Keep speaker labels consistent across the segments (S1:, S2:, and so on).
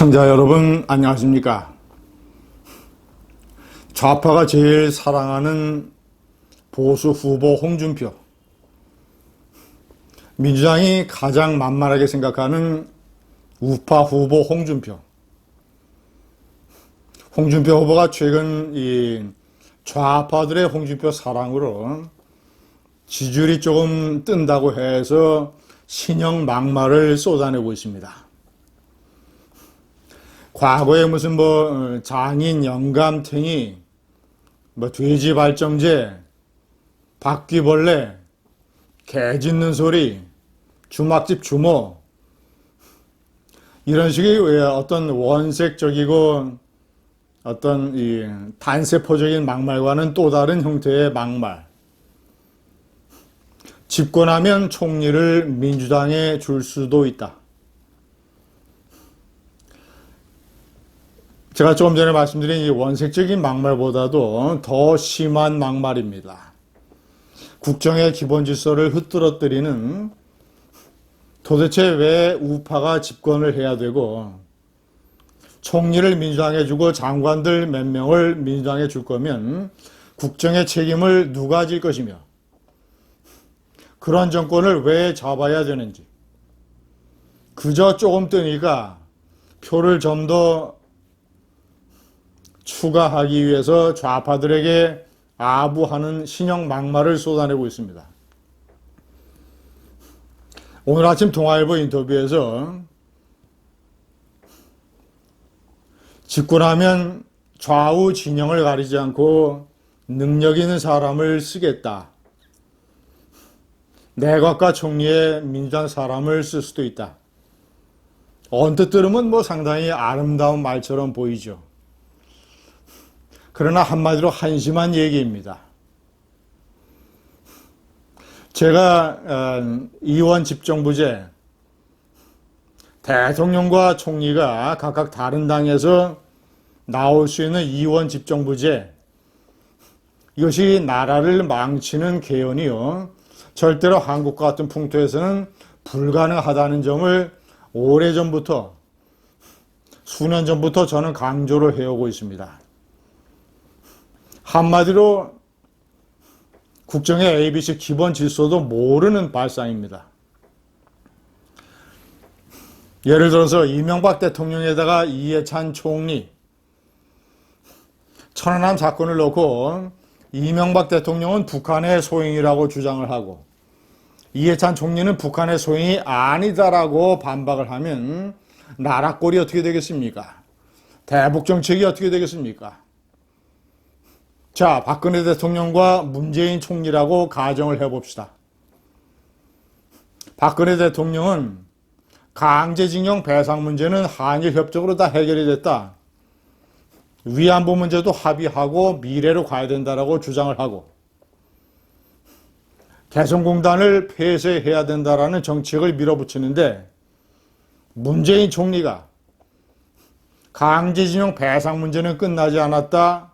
S1: 시청자 여러분 안녕하십니까? 좌파가 제일 사랑하는 보수 후보 홍준표. 민주당이 가장 만만하게 생각하는 우파 후보 홍준표. 홍준표 후보가 최근 이 좌파들의 홍준표 사랑으로 지지율이 조금 뜬다고 해서 신형 막말을 쏟아내고 있습니다. 과거에 무슨 뭐 어, 장인 영감탱이 뭐 돼지 발정제 바퀴벌레 개 짖는 소리 주막집 주모 이런 식의 왜 어떤 원색적이고 어떤 이 단세포적인 막말과는 또 다른 형태의 막말 집권하면 총리를 민주당에 줄 수도 있다. 제가 조금 전에 말씀드린 이 원색적인 막말보다도 더 심한 막말입니다. 국정의 기본 질서를 흐트러뜨리는 도대체 왜 우파가 집권을 해야 되고 총리를 민주당에 주고 장관들 몇 명을 민주당에 줄 거면 국정의 책임을 누가 질 것이며 그런 정권을 왜 잡아야 되는지 그저 조금 뜨니까 표를 좀 더 추가하기 위해서 좌파들에게 아부하는 신형 막말을 쏟아내고 있습니다. 오늘 아침 동아일보 인터뷰에서 집권하면 좌우 진영을 가리지 않고 능력 있는 사람을 쓰겠다. 내각과 총리에 민주당 사람을 쓸 수도 있다. 언뜻 들으면 뭐 상당히 아름다운 말처럼 보이죠. 그러나 한마디로 한심한 얘기입니다. 제가 어, 이원 집정부제 대통령과 총리가 각각 다른 당에서 나올 수 있는 이원 집정부제 이것이 나라를 망치는 개헌이요 절대로 한국과 같은 풍토에서는 불가능하다는 점을 오래전부터 수년 전부터 저는 강조를 해오고 있습니다. 한마디로 국정의 ABC 기본 질서도 모르는 발상입니다. 예를 들어서 이명박 대통령에다가 이해찬 총리 천안함 사건을 놓고 이명박 대통령은 북한의 소행이라고 주장을 하고 이해찬 총리는 북한의 소행이 아니다라고 반박을 하면 나라 꼴이 어떻게 되겠습니까? 대북 정책이 어떻게 되겠습니까? 자, 박근혜 대통령과 문재인 총리라고 가정을 해봅시다. 박근혜 대통령은 강제징용 배상 문제는 한일 협정으로 다 해결이 됐다. 위안부 문제도 합의하고 미래로 가야 된다라고 주장을 하고 개성공단을 폐쇄해야 된다라는 정책을 밀어붙이는데 문재인 총리가 강제징용 배상 문제는 끝나지 않았다.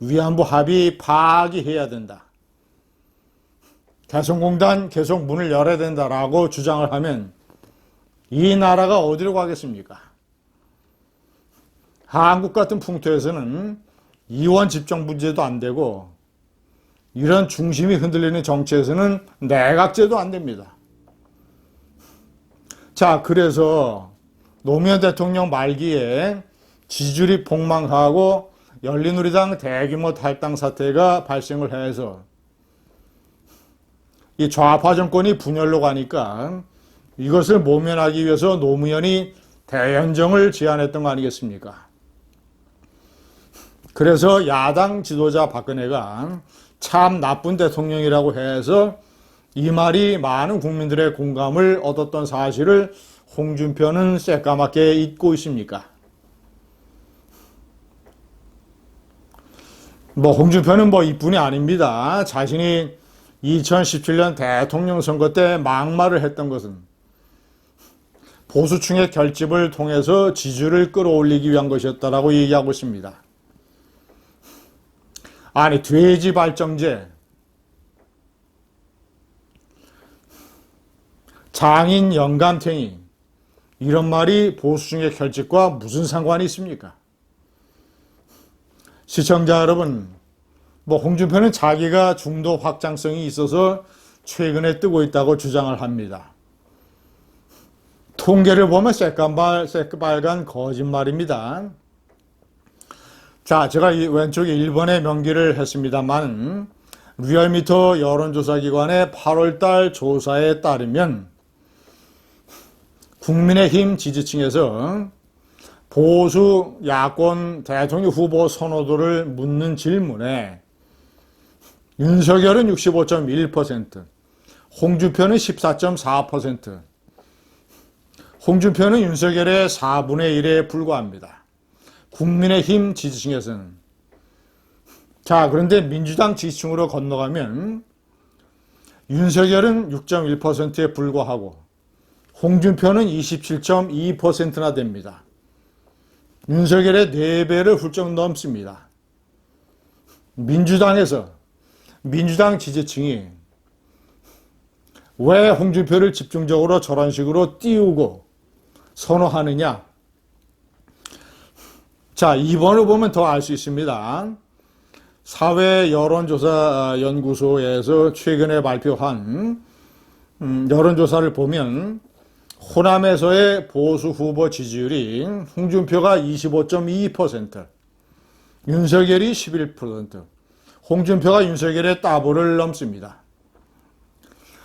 S1: 위안부 합의 파기해야 된다. 개성공단 계속 문을 열어야 된다라고 주장을 하면 이 나라가 어디로 가겠습니까? 한국 같은 풍토에서는 이원 집정부제도 안 되고 이런 중심이 흔들리는 정치에서는 내각제도 안 됩니다. 자, 그래서 노무현 대통령 말기에 지지율이 폭망하고 열린우리당 대규모 탈당 사태가 발생을 해서 이 좌파 정권이 분열로 가니까 이것을 모면하기 위해서 노무현이 대연정을 제안했던 거 아니겠습니까? 그래서 야당 지도자 박근혜가 참 나쁜 대통령이라고 해서 이 말이 많은 국민들의 공감을 얻었던 사실을 홍준표는 새까맣게 잊고 있습니까? 뭐 홍준표는 뭐 이뿐이 아닙니다. 자신이 2017년 대통령 선거 때 막말을 했던 것은 보수층의 결집을 통해서 지지를 끌어올리기 위한 것이었다라고 얘기하고 있습니다. 아니 돼지 발정제 장인 영감탱이 이런 말이 보수 중의 결집과 무슨 상관이 있습니까? 시청자 여러분, 뭐 홍준표는 자기가 중도 확장성이 있어서 최근에 뜨고 있다고 주장을 합니다. 통계를 보면 새까말, 새빨간 거짓말입니다. 자, 제가 이 왼쪽에 1번의 명기를 했습니다만, 리얼미터 여론조사기관의 8월달 조사에 따르면, 국민의힘 지지층에서 보수 야권 대통령 후보 선호도를 묻는 질문에 윤석열은 65.1%, 홍준표는 14.4%, 홍준표는 윤석열의 4분의 1에 불과합니다. 국민의힘 지지층에서는. 자, 그런데 민주당 지지층으로 건너가면 윤석열은 6.1%에 불과하고 홍준표는 27.2%나 됩니다. 윤석열의 4배를 훌쩍 넘습니다. 민주당에서 민주당 지지층이 왜 홍준표를 집중적으로 저런 식으로 띄우고 선호하느냐? 자, 2번을 보면 더 알 수 있습니다. 사회 여론조사 연구소에서 최근에 발표한 음, 여론조사를 보면 호남에서의 보수 후보 지지율이 홍준표가 25.2%, 윤석열이 11%, 홍준표가 윤석열의 따블을 넘습니다.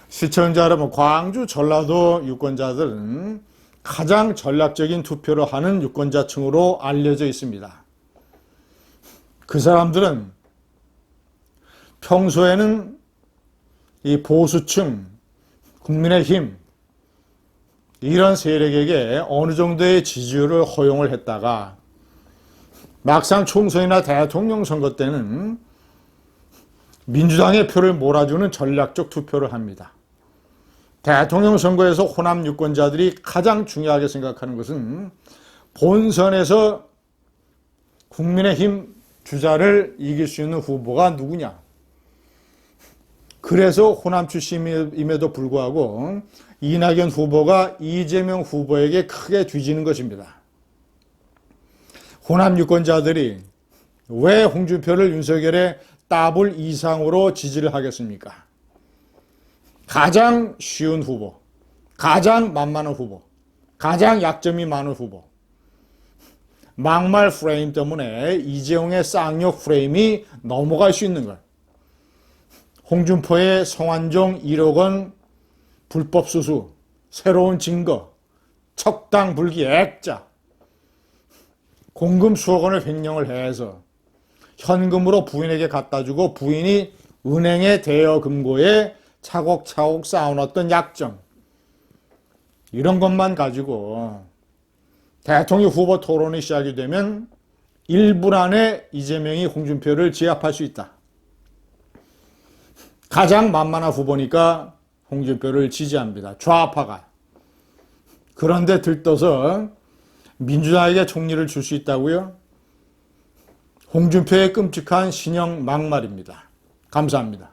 S1: 시청자 여러분, 광주, 전라도 유권자들은 가장 전략적인 투표를 하는 유권자층으로 알려져 있습니다. 그 사람들은 평소에는 이 보수층, 국민의힘, 이런 세력에게 어느 정도의 지지율을 허용을 했다가 막상 총선이나 대통령 선거 때는 민주당의 표를 몰아주는 전략적 투표를 합니다. 대통령 선거에서 호남 유권자들이 가장 중요하게 생각하는 것은 본선에서 국민의힘 주자를 이길 수 있는 후보가 누구냐. 그래서 호남 출신임에도 불구하고 이낙연 후보가 이재명 후보에게 크게 뒤지는 것입니다. 호남 유권자들이 왜 홍준표를 윤석열의 따블 이상으로 지지를 하겠습니까? 가장 쉬운 후보, 가장 만만한 후보, 가장 약점이 많은 후보. 막말 프레임 때문에 이재용의 쌍욕 프레임이 넘어갈 수 있는 걸. 홍준표의 성완종 1억 원 불법 수수, 새로운 증거, 척당 불기 액자, 공금 수억 원을 횡령을 해서 현금으로 부인에게 갖다 주고 부인이 은행의 대여 금고에 차곡차곡 쌓아놨던 약점. 이런 것만 가지고 대통령 후보 토론이 시작이 되면 1분 안에 이재명이 홍준표를 제압할 수 있다. 가장 만만한 후보니까 홍준표를 지지합니다. 좌파가. 그런데 들떠서 민주당에게 총리를 줄 수 있다고요? 홍준표의 끔찍한 신형 막말입니다. 감사합니다.